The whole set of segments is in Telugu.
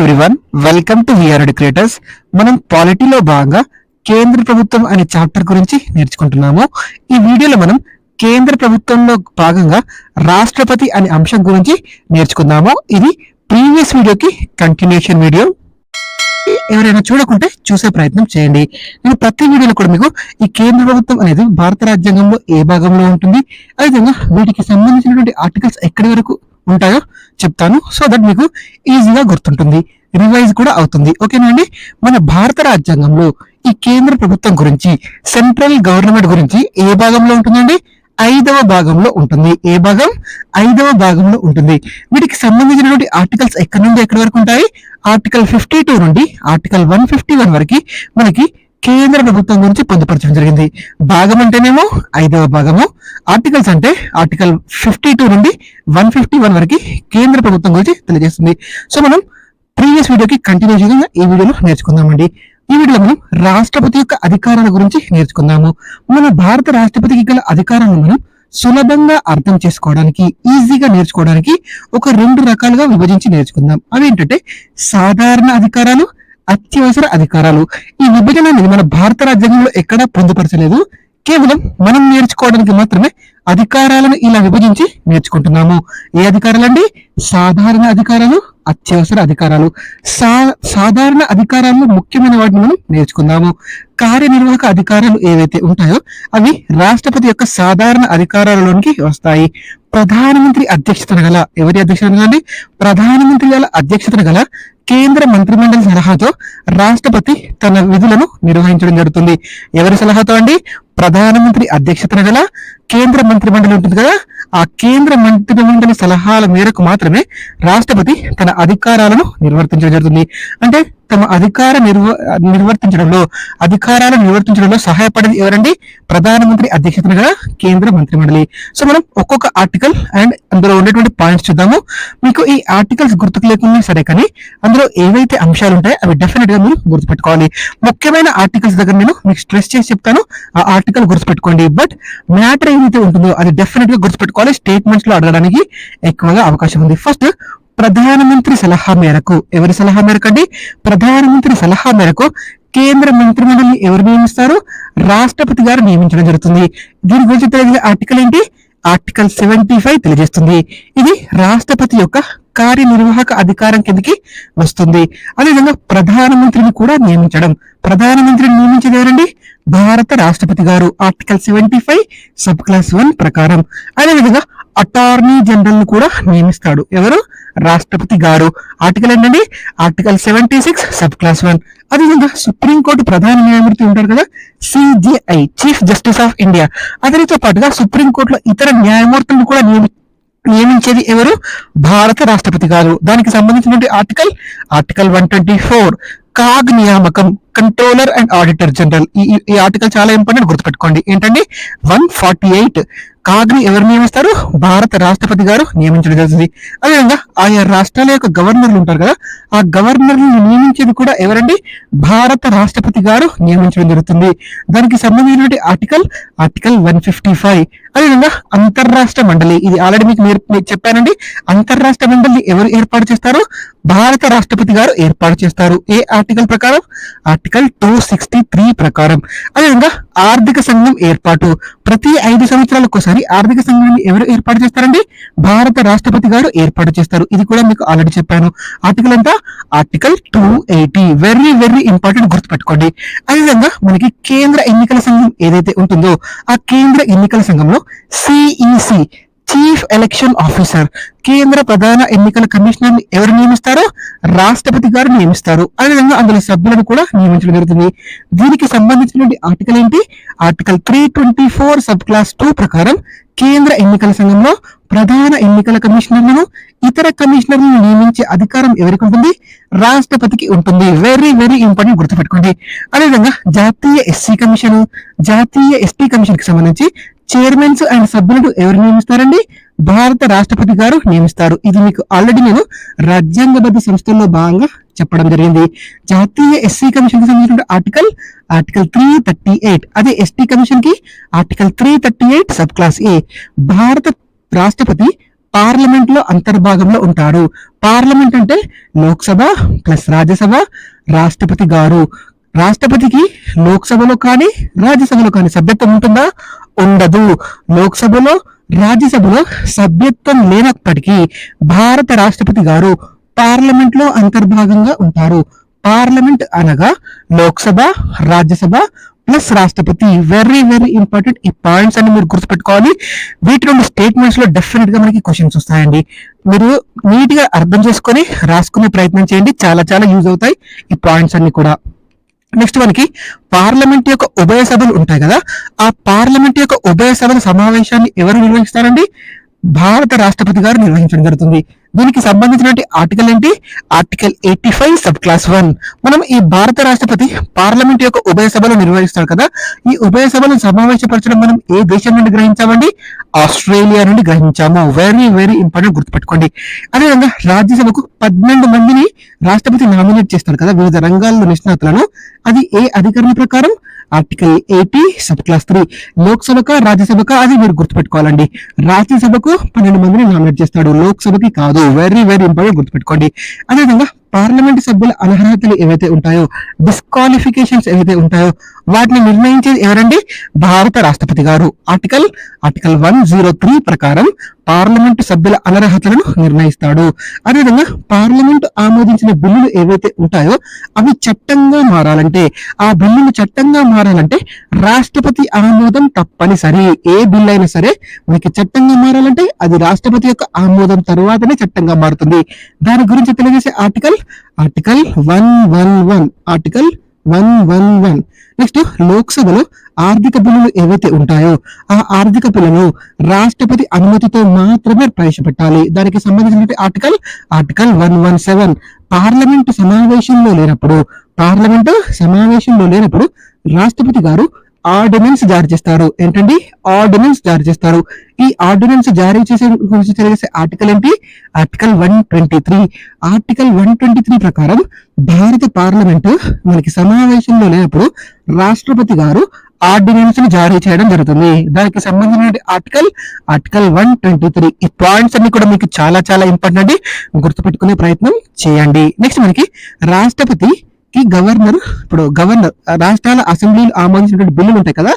Everyone welcome to VRD creators మనం పాలిటీలో భాగంగా కేంద్ర ప్రభుత్వం అనే చాప్టర్ గురించి నేర్చుకుంటున్నాము. ఈ వీడియోలో మనం కేంద్ర ప్రభుత్వంలో భాగంగా రాష్ట్రపతి అనే అంశం గురించి నేర్చుకుందాము. ఇది ప్రీవియస్ వీడియోకి కంటిన్యూషన్ వీడియో. ఎవరైనా చూడకుంటే చూసే ప్రయత్నం చేయండి. నేను ప్రతి వీడియోలో కూడా మీకు ఈ కేంద్ర ప్రభుత్వం అనేది భారత రాజ్యాంగంలో ఏ భాగంలో ఉంటుంది అదేవిధంగా వీటికి సంబంధించినటువంటి ఆర్టికల్స్ ఎక్కడి వరకు ఉంటాయో చెప్తాను. సో దట్ మీకు ఈజీగా గుర్తుంటుంది. రివైజ్ కూడా అవుతుంది. ఓకేనా అండి. మన భారత రాజ్యాంగంలో ఈ కేంద్ర ప్రభుత్వం గురించి సెంట్రల్ గవర్నమెంట్ గురించి ఏ భాగంలో ఉంటుందండి? ఐదవ భాగంలో ఉంటుంది. ఏ భాగం? ఐదవ భాగంలో ఉంటుంది. వీటికి సంబంధించినటువంటి ఆర్టికల్స్ ఎక్కడి నుండి ఎక్కడి వరకు ఉంటాయి? ఆర్టికల్ ఫిఫ్టీ టూ నుండి ఆర్టికల్ వన్ ఫిఫ్టీ వన్ వరకు మనకి కేంద్ర ప్రభుత్వం గురించి పొందుపరచడం జరిగింది. భాగం అంటేనేమో ఐదవ భాగము. ఆర్టికల్స్ అంటే ఆర్టికల్ ఫిఫ్టీ టూ నుండి వన్ ఫిఫ్టీ వన్ వరకు కేంద్ర ప్రభుత్వం గురించి తెలియజేస్తుంది. సో మనం ప్రీవియస్ వీడియోకి కంటిన్యూషన్గా ఈ వీడియోలో నేర్చుకుందామండి. ఈ వీడియోలో మనం రాష్ట్రపతి యొక్క అధికారాల గురించి నేర్చుకుందాము. మన భారత రాష్ట్రపతికి గల అధికారాలను మనం సులభంగా అర్థం చేసుకోవడానికి ఈజీగా నేర్చుకోవడానికి ఒక రెండు రకాలుగా విభజించి నేర్చుకుందాం. అవి ఏంటంటే సాధారణ అధికారాలు అత్యవసర అధికారాలు. ఈ విభజన అనేది మన భారత రాజ్యాంగంలో ఎక్కడా పొందుపరచలేదు. కేవలం మనం నేర్చుకోవడానికి మాత్రమే అధికారాలను ఇలా విభజించి నేర్చుకుంటున్నాము. ఏ అధికారాలండి? సాధారణ అధికారాలు అత్యవసర అధికారాలు. సా సాధారణ అధికారాల్లో ముఖ్యమైన వాటిని మనం నేర్చుకుందాము. కార్యనిర్వాహక అధికారాలు ఏవైతే ఉంటాయో అవి రాష్ట్రపతి యొక్క సాధారణ అధికారాలలోనికి వస్తాయి. ప్రధానమంత్రి అధ్యక్షతన గల ఎవరి అధ్యక్షతన గల అండి? ప్రధానమంత్రి గల అధ్యక్షతన గల కేంద్ర మంత్రిమండలి సలహాతో రాష్ట్రపతి తన విధులను నిర్వహించడం జరుగుతుంది. ఎవరి సలహాతో అండి? ప్రధానమంత్రి అధ్యక్షతన గల కేంద్ర మంత్రిమండలి ఉంటుంది కదా ఆ కేంద్ర మంత్రి మండలి సలహాల మేరకు మాత్రమే రాష్ట్రపతి తన అధికారాలను నిర్వర్తించడం జరుగుతుంది. అంటే తమ అధికార నిర్వ నిర్వర్తించడంలో అధికారాలను నిర్వర్తించడంలో సహాయపడేది ఎవరండి? ప్రధానమంత్రి అధ్యక్షతన గల కేంద్ర మంత్రిమండలి. సో మనం ఒక్కొక్క ఆర్టికల్ అండ్ అందులో ఉండేటువంటి పాయింట్స్ చూద్దాము. మీకు ఈ ఆర్టికల్స్ గుర్తుకు లేకుండా సరే కానీ అందులో ఏవైతే అంశాలు ఉంటాయో అవి డెఫినెట్గా మీరు గుర్తుపెట్టుకోవాలి. ముఖ్యమైన ఆర్టికల్స్ దగ్గర నేను మీకు స్ట్రెస్ చేసి చెప్తాను. ఆ ఆర్టికల్ గుర్తుపెట్టుకోండి. బట్ మ్యాటర్ ఏదైతే ఉంటుందో అది డెఫినెట్గా గుర్తుపెట్టుకోవాలి. స్టేట్మెంట్స్లో అడగడానికి ఎక్కువగా అవకాశం ఉంది. ఫస్ట్ ప్రధానమంత్రి సలహా మేరకు. ఎవరి సలహా మేరకు అండి? ప్రధానమంత్రి సలహా మేరకు కేంద్ర మంత్రిమండలిని ఎవరు నియమిస్తారు? రాష్ట్రపతి గారు నియమించడం జరుగుతుంది. దీని గురించి తెలియజే ఆర్టికల్ ఏంటి? ఆర్టికల్ సెవెంటీ ఫైవ్ తెలియజేస్తుంది. ఇది రాష్ట్రపతి యొక్క కార్యనిర్వాహక అధికారం కిందకి వస్తుంది. అదేవిధంగా ప్రధానమంత్రిని కూడా నియమించడం. ప్రధానమంత్రిని నియమించేది ఎవరండి? భారత రాష్ట్రపతి గారు. Article seventy five sub clause one ప్రకారం. అదేవిధంగా అటార్నీ జనరల్ను కూడా నియమిస్తాడు. ఎవరు? రాష్ట్రపతి గారు. ఆర్టికల్ ఏంటండి? Article seventy six sub clause one అదేవిధంగా సుప్రీంకోర్టు ప్రధాన న్యాయమూర్తి ఉంటారు కదా? CJI chief justice of India అతనితో పాటుగా సుప్రీంకోర్టులో ఇతర న్యాయమూర్తులను కూడా నియమి నియమించేది ఎవరు? భారత రాష్ట్రపతి గారు. దానికి సంబంధించినటువంటి article article one twenty four CAG నియామకం. కంట్రోలర్ అండ్ ఆడిటర్ జనరల్ ఈ ఈ- ఆర్టికల్ చాలా ఇంపార్టెంట్ గుర్తుపెట్టుకోండి. ఏంటండి? వన్ ఫార్టీ ఎయిట్ కాగ్ని ఎవరు నియమిస్తారు? భారత రాష్ట్రపతి గారు నియమించడం జరుగుతుంది అదేవిధంగా ఆయా రాష్ట్రాల యొక్క గవర్నర్లు ఉంటారు కదా ఆ గవర్నర్లు నియమించేది కూడా ఎవరండి? భారత రాష్ట్రపతి గారు నియమించడం జరుగుతుంది. దానికి సంబంధించినటువంటి article article one fifty five అదేవిధంగా అంతర్రాష్ట్ర మండలి. ఇది ఆల్రెడీ మీకు మీరు చెప్పానండి. అంతర్రాష్ట్ర మండలి ఎవరు ఏర్పాటు చేస్తారు? భారత రాష్ట్రపతి గారు ఏర్పాటు చేస్తారు. ఏ ఆర్టికల్ ప్రకారం? ఆర్టికల్ టూ సిక్స్టీ త్రీ ప్రకారం అదేవిధంగా ఆర్థిక సంఘం ఏర్పాటు. ప్రతి ఐదు సంవత్సరాలకు ఒకసారి ఆర్థిక సంఘాన్ని ఎవరు ఏర్పాటు చేస్తారండి? భారత రాష్ట్రపతి గారు ఏర్పాటు చేస్తారు. ఇది కూడా మీకు ఆల్రెడీ చెప్పాను. ఆర్టికల్ అంతా article two eighty very very important గుర్తుపెట్టుకోండి. అదేవిధంగా మనకి కేంద్ర ఎన్నికల సంఘం ఏదైతే ఉంటుందో ఆ కేంద్ర ఎన్నికల సంఘంలో సిఈసి చీఫ్ ఎలక్షన్ ఆఫీసర్ కేంద్ర ప్రధాన ఎన్నికల కమిషనర్ ఎవరు నియమిస్తారో? రాష్ట్రపతి గారు నియమిస్తారు. అదేవిధంగా అందులో సభ్యులను కూడా నియమించడం జరుగుతుంది. దీనికి సంబంధించినటువంటి ఆర్టికల్ ఏంటి? Article three twenty four sub class two ప్రకారం కేంద్ర ఎన్నికల సంఘంలో ప్రధాన ఎన్నికల కమిషనర్లను ఇతర కమిషనర్లను నియమించే అధికారం ఎవరికి ఉంటుంది? రాష్ట్రపతికి ఉంటుంది. వెరీ వెరీ ఇంపార్టెంట్ గుర్తుపెట్టుకోండి. అదేవిధంగా జాతీయ ఎస్సీ కమిషన్ జాతీయ ఎస్టీ కమిషన్కి సంబంధించి చైర్మన్స్ అండ్ సభ్యులను ఎవరు నియమిస్తారండి? భారత రాష్ట్రపతి గారు నియమిస్తారు. ఇది మీకు ఆల్రెడీ నేను రాజ్యాంగబద్ధ సంస్థల్లో భాగంగా చెప్పడం జరిగింది. జాతీయ ఎస్సీ కమిషన్కి సంబంధించిన article article three thirty eight అదే ఎస్టీ కమిషన్కి article three thirty eight sub class A భారత రాష్ట్రపతి పార్లమెంట్లో అంతర్భాగంలో ఉంటాడు. పార్లమెంట్ అంటే లోక్సభ ప్లస్ రాజ్యసభ రాష్ట్రపతి గారు. రాష్ట్రపతికి లోక్సభలో కానీ రాజ్యసభలో కానీ సభ్యత్వం ఉంటుందా? ఉండదు. లోక్సభలో రాజ్యసభలో సభ్యత్వం లేనప్పటికీ భారత రాష్ట్రపతి గారు పార్లమెంట్లో అంతర్భాగంగా ఉంటారు. పార్లమెంట్ అనగా లోక్సభ రాజ్యసభ ప్లస్ రాష్ట్రపతి. వెరీ వెరీ ఇంపార్టెంట్ ఈ పాయింట్స్ అన్ని మీరు గుర్తుపెట్టుకోవాలి. వీటి రెండు స్టేట్మెంట్స్లో డెఫినెట్గా మనకి క్వశ్చన్స్ వస్తాయండి. మీరు నీట్గా అర్థం చేసుకొని రాసుకునే ప్రయత్నం చేయండి. చాలా చాలా యూజ్ అవుతాయి ఈ పాయింట్స్ అన్ని కూడా. నెక్స్ట్ మనకి పార్లమెంట్ యొక్క ఉభయ సభలు ఉంటాయి కదా ఆ పార్లమెంట్ యొక్క ఉభయ సభల సమావేశాన్ని ఎవరు నిర్వహిస్తారండి? భారత రాష్ట్రపతి గారు నిర్వహించడం జరుగుతుంది. దీనికి సంబంధించినటువంటి ఆర్టికల్ ఏంటి? Article eighty five sub class one మనం ఈ భారత రాష్ట్రపతి పార్లమెంట్ యొక్క ఉభయ సభలు నిర్వహిస్తారు కదా. ఈ ఉభయ సభలను సమావేశపరచడం మనం ఏ దేశం నుండి గ్రహించామండి? ఆస్ట్రేలియా నుండి గ్రహించాము. వెరీ వెరీ ఇంపార్టెంట్ గుర్తుపెట్టుకోండి. అదేవిధంగా రాజ్యసభకు పన్నెండు మందిని రాష్ట్రపతి నామినేట్ చేస్తారు కదా. వివిధ రంగాల్లో నిష్ణాతులను. అది ఏ అధికరణ ప్రకారం? Article eighty sub class three లోక్సభక రాజ్యసభక అది మీరు గుర్తుపెట్టుకోవాలండి. రాజ్యసభకు పన్నెండు మందిని నామినేట్ చేస్తాడు. లోక్సభకి కాదు. వెరీ వెరీ ఇంపార్టెంట్ గుర్తుపెట్టుకోండి. అదేవిధంగా పార్లమెంట్ సభ్యుల అనర్హతలు ఏవైతే ఉంటాయో డిస్క్వాలిఫికేషన్స్ ఏవైతే ఉంటాయో వాటిని నిర్ణయించేది ఎవరండి? భారత రాష్ట్రపతి గారు. Article article one zero three ప్రకారం పార్లమెంటు సభ్యుల అనర్హతలను నిర్ణయిస్తాడు. అదేవిధంగా పార్లమెంటు ఆమోదించిన బిల్లులు ఏవైతే ఉంటాయో అవి చట్టంగా మారాలంటే ఆ బిల్లులు చట్టంగా మారాలంటే రాష్ట్రపతి ఆమోదం తప్పనిసరి. ఏ బిల్లు అయినా సరే మనకి చట్టంగా మారాలంటే అది రాష్ట్రపతి యొక్క ఆమోదం తరువాతనే చట్టంగా మారుతుంది. దాని గురించి తెలియజేసే article article one one one article one one one next లోక్సభలో ఆర్థిక బిల్లులు ఏవైతే ఉంటాయో ఆ ఆర్థిక బిల్లును రాష్ట్రపతి అనుమతితో మాత్రమే ప్రవేశపెట్టాలి. దానికి సంబంధించిన article article one one seven parliament సమావేశంలో లేనప్పుడు పార్లమెంటు సమావేశంలో లేనప్పుడు రాష్ట్రపతి గారు ఆర్డినెన్స్ జారీ చేస్తారు. ఏంటండి? ఆర్డినెన్స్ జారీ చేస్తారు. ఈ ఆర్డినెన్స్ జారీ చేసే గురించి తెలియజేసే ఆర్టికల్ ఏంటి? Article one twenty three. Article one twenty three ప్రకారం భారత పార్లమెంటు మనకి సమావేశంలో లేనప్పుడు రాష్ట్రపతి గారు ఆర్డినెన్స్ని జారీ చేయడం జరుగుతుంది. దానికి సంబంధించిన article article one twenty three. ఈ పాయింట్స్ అన్ని కూడా మీకు చాలా చాలా ఇంపార్టెంట్ అండి. గుర్తుపెట్టుకునే ప్రయత్నం చేయండి. నెక్స్ట్ మనకి రాష్ట్రపతి కి గవర్నర్ ఇప్పుడు గవర్నర్ రాష్ట్రాల అసెంబ్లీలు ఆమోదించినటువంటి బిల్లులు ఉంటాయి కదా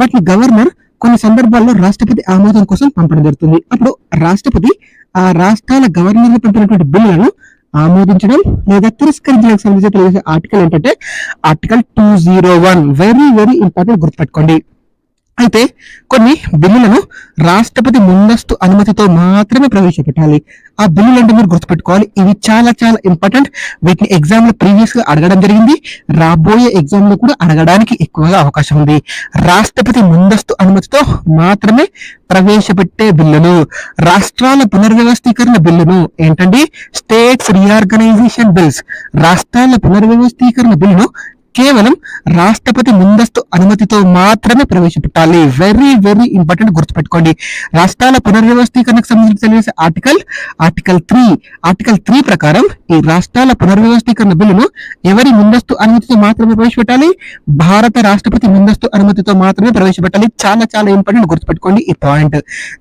వాటిని గవర్నర్ కొన్ని సందర్భాల్లో రాష్ట్రపతి ఆమోదం కోసం పంపడం జరుగుతుంది. అప్పుడు రాష్ట్రపతి ఆ రాష్ట్రాల గవర్నర్ పంపినటువంటి బిల్లులను ఆమోదించడం లేదా తిరస్కరించడానికి సంబంధించిన ఆర్టికల్ ఏంటంటే article two zero one. Very very important గుర్తుపెట్టుకోండి. అయితే కొన్ని బిల్లులను రాష్ట్రపతి ముందస్తు అనుమతితో మాత్రమే ప్రవేశపెట్టాలి. ఆ బిల్లులు అంటే మీరు గుర్తుపెట్టుకోవాలి. ఇవి చాలా చాలా ఇంపార్టెంట్ వీటిని ఎగ్జామ్లో ప్రీవియస్గా అడగడం జరిగింది. రాబోయే ఎగ్జామ్లో కూడా అడగడానికి ఎక్కువగా అవకాశం ఉంది. రాష్ట్రపతి ముందస్తు అనుమతితో మాత్రమే ప్రవేశపెట్టే బిల్లులు రాష్ట్రాల పునర్వ్యవస్థీకరణ బిల్లును ఏంటండి? స్టేట్స్ రీఆర్గనైజేషన్ బిల్స్ రాష్ట్రాల పునర్వ్యవస్థీకరణ బిల్లును కేవలం రాష్ట్రపతి ముందస్తు అనుమతితో మాత్రమే ప్రవేశపెట్టాలి. వెరీ వెరీ ఇంపార్టెంట్ గుర్తుపెట్టుకోండి. రాష్ట్రాల పునర్వ్యవస్థీకరణకు సంబంధించి తెలియజేసే article article three article three ప్రకారం ఈ రాష్ట్రాల పునర్వ్యవస్థీకరణ బిల్లును ఎవరి ముందస్తు అనుమతితో మాత్రమే ప్రవేశపెట్టాలి? భారత రాష్ట్రపతి ముందస్తు అనుమతితో మాత్రమే ప్రవేశపెట్టాలి. చాలా చాలా ఇంపార్టెంట్ గుర్తుపెట్టుకోండి ఈ పాయింట్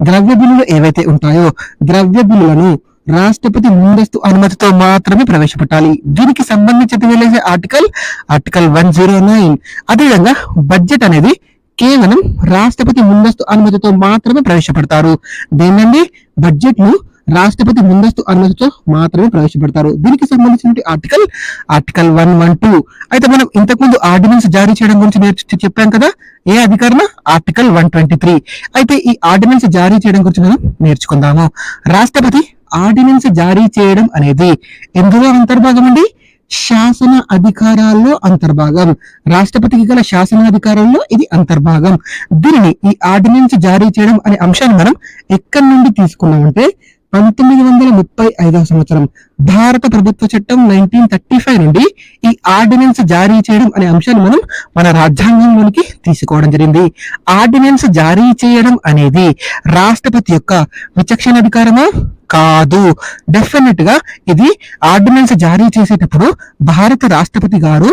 ద్రవ్య బిల్లులు ఏవైతే ఉంటాయో ద్రవ్య బిల్లులను రాష్ట్రపతి ముందస్తు అనుమతితో మాత్రమే ప్రవేశపెట్టాలి. దీనికి సంబంధించి తెలియజేసే article article one zero nine. అదేవిధంగా బడ్జెట్ అనేది కేవలం రాష్ట్రపతి ముందస్తు అనుమతితో మాత్రమే ప్రవేశపెడతారు. దేనండి బడ్జెట్ను రాష్ట్రపతి ముందస్తు అనుమతితో మాత్రమే ప్రవేశపెడతారు. దీనికి సంబంధించిన article article one one two అయితే మనం ఇంతకుముందు ఆర్డినెన్స్ జారీ చేయడం గురించి నేర్చు చెప్పాం కదా? ఏ అధికారణ? ఆర్టికల్ వన్ ట్వంటీ త్రీ అయితే ఈ ఆర్డినెన్స్ జారీ చేయడం గురించి మనం నేర్చుకుందాము. రాష్ట్రపతి ఆర్డినెన్స్ జారీ చేయడం అనేది ఎందులో అంతర్భాగం అండి? శాసన అధికారాల్లో అంతర్భాగం. రాష్ట్రపతికి గల శాసన అధికారాల్లో ఇది అంతర్భాగం. దీనిని ఈ ఆర్డినెన్స్ జారీ చేయడం అనే అంశాన్ని మనం ఎక్కడి నుండి తీసుకున్నామంటే పంతొమ్మిది వందల ముప్పై ఐదవ సంవత్సరం భారత ప్రభుత్వ చట్టం నైన్టీన్ థర్టీ ఫైవ్ నుండి ఈ ఆర్డినెన్స్ జారీ చేయడం అనే అంశాన్ని మనం మన రాజ్యాంగంలోనికి తీసుకోవడం జరిగింది. ఆర్డినెన్స్ జారీ చేయడం అనేది రాష్ట్రపతి యొక్క విచక్షణ అధికారమా? కాదు. డెఫినెట్గా ఇది ఆర్డినెన్స్ జారీ చేసేటప్పుడు భారత రాష్ట్రపతి గారు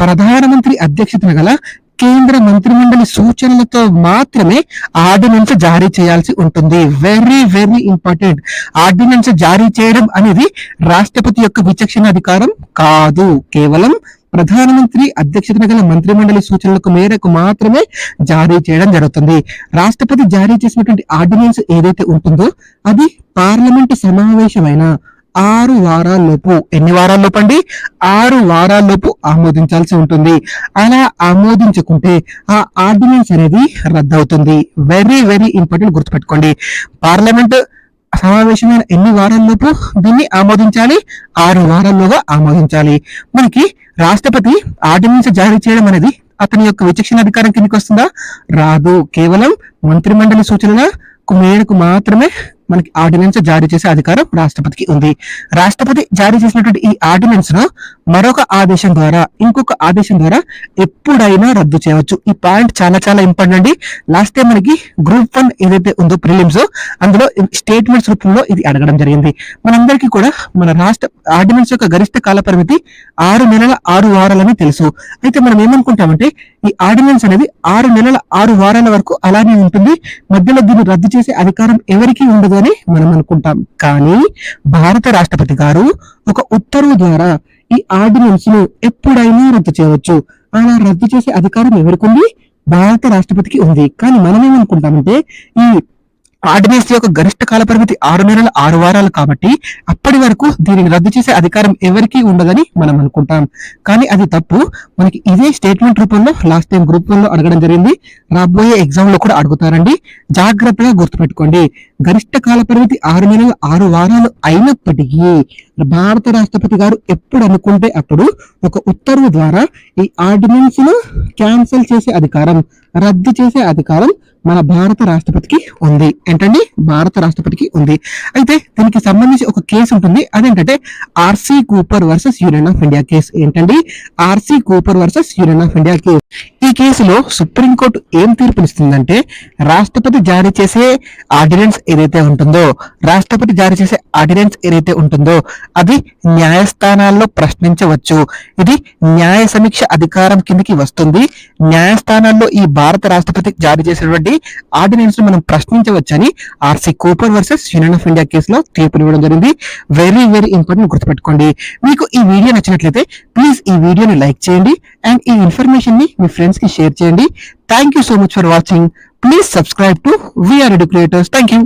ప్రధానమంత్రి అధ్యక్షతన గల కేంద్ర మంత్రిమండలి సూచనలతో మాత్రమే ఆర్డినెన్స్ జారీ చేయాల్సి ఉంటుంది. వెరీ వెరీ ఇంపార్టెంట్ ఆర్డినెన్స్ జారీ చేయడం అనేది రాష్ట్రపతి యొక్క విచక్షణ అధికారం కాదు. కేవలం ప్రధానమంత్రి అధ్యక్షతన గల మంత్రిమండలి సూచనలకు మేరకు మాత్రమే జారీ చేయడం జరుగుతుంది. రాష్ట్రపతి జారీ చేసినటువంటి ఆర్డినెన్స్ ఏదైతే ఉంటుందో అది పార్లమెంటు సమావేశమైన ఆరు వారాల్లోపు ఎన్ని వారాల్లోపు అండి? ఆరు వారాల్లోపు ఆమోదించాల్సి ఉంటుంది. అలా ఆమోదించుకుంటే ఆ ఆర్డినెన్స్ అనేది రద్దవుతుంది. వెరీ వెరీ ఇంపార్టెంట్ గుర్తుపెట్టుకోండి. పార్లమెంట్ సమావేశమైన ఎన్ని వారాల్లోపు దీన్ని ఆమోదించాలి? ఆరు వారాల్లోగా ఆమోదించాలి. మనకి రాష్ట్రపతి ఆర్డినెన్స్ జారీ చేయడం అనేది అతని యొక్క విచక్షణ అధికారం కిందకి వస్తుందా? రాదు. కేవలం మంత్రిమండలి సూచనల మేరకు మాత్రమే మనకి ఆర్డినెన్స్ జారీ చేసే అధికారం రాష్ట్రపతికి ఉంది. రాష్ట్రపతి జారీ చేసినటువంటి ఈ ఆర్డినెన్స్ను మరొక ఆదేశం ద్వారా ఇంకొక ఆదేశం ద్వారా ఎప్పుడైనా రద్దు చేయవచ్చు. ఈ పాయింట్ చాలా చాలా ఇంపార్టెంట్ అండి. లాస్ట్ టైం మనకి గ్రూప్ వన్ ఏదైతే ఉందో ప్రిలిమ్స్ అందులో స్టేట్మెంట్స్ రూపంలో ఇది అడగడం జరిగింది. మనందరికీ కూడా మన రాష్ట్ర ఆర్డినెన్స్ యొక్క గరిష్ట కాల పరిమితి ఆరు నెలల ఆరు వారాలని తెలుసు. అయితే మనం ఏమనుకుంటామంటే ఈ ఆర్డినెన్స్ అనేది ఆరు నెలల ఆరు వారాల వరకు అలానే ఉంటుంది. మధ్యలో దీన్ని రద్దు చేసే అధికారం ఎవరికీ ఉండదు. అని మనం అనుకుంటాం. కానీ భారత రాష్ట్రపతి గారు ఒక ఉత్తర్వు ద్వారా ఈ ఆర్డినెన్స్ను ఎప్పుడైనా రద్దు చేయవచ్చు. అలా రద్దు చేసే అధికారం ఎవరికి ఉంది భారత రాష్ట్రపతికి ఉంది. కానీ మనం ఏమనుకుంటామంటే ఈ ఆర్డినెన్స్ యొక్క గరిష్ట కాల పరిమితి ఆరు నెలల ఆరు వారాలు కాబట్టి అప్పటి వరకు దీనిని రద్దు చేసే అధికారం ఎవరికీ ఉండదని మనం అనుకుంటాం. కానీ అది తప్పు. మనకి ఇదే స్టేట్మెంట్ రూపంలో లాస్ట్ టైం గ్రూప్ వన్లో అడగడం జరిగింది. రాబోయే ఎగ్జామ్లో కూడా అడుగుతారండి. జాగ్రత్తగా గుర్తుపెట్టుకోండి. గరిష్ట కాల పరిమితి ఆరు నెలల ఆరు వారాలు అయినప్పటికీ భారత రాష్ట్రపతి గారు ఎప్పుడు అనుకుంటే అప్పుడు ఒక ఉత్తర్వు ద్వారా ఈ ఆర్డినెన్స్ను క్యాన్సిల్ చేసే అధికారం రద్దు చేసే అధికారం మన భారత రాష్ట్రపతికి ఉంది. ఏంటండి? భారత రాష్ట్రపతికి ఉంది. అయితే దీనికి సంబంధించి ఒక కేసు ఉంటుంది. అదేంటంటే RC Cooper versus Union of India case. ఏంటండి? RC Cooper versus Union of India case. కేసులో సుప్రీంకోర్టు ఏం తీర్పునిస్తుందంటే రాష్ట్రపతి జారీ చేసే ఆర్డినెన్స్ ఏదైతే ఉంటుందో రాష్ట్రపతి జారీ చేసే ఆర్డినెన్స్ ఏదైతే ఉంటుందో అది న్యాయస్థానాల్లో ప్రశ్నించవచ్చు. ఇది న్యాయ సమీక్ష అధికారం కిందకి వస్తుంది. న్యాయస్థానాల్లో ఈ భారత రాష్ట్రపతి జారీ చేసినటువంటి ఆర్డినెన్స్ను మనం ప్రశ్నించవచ్చని RC Cooper versus Union of India కేసులో తీర్పునివ్వడం జరిగింది. వెరీ వెరీ ఇంపార్టెంట్ గుర్తుపెట్టుకోండి. మీకు ఈ వీడియో నచ్చినట్లయితే ప్లీజ్ ఈ వీడియోని లైక్ చేయండి. అండ్ ఈ ఇన్ఫర్మేషన్ని మీ ఫ్రెండ్స్కి షేర్ చేయండి. Thank you so much for watching please subscribe to we are educreators thank you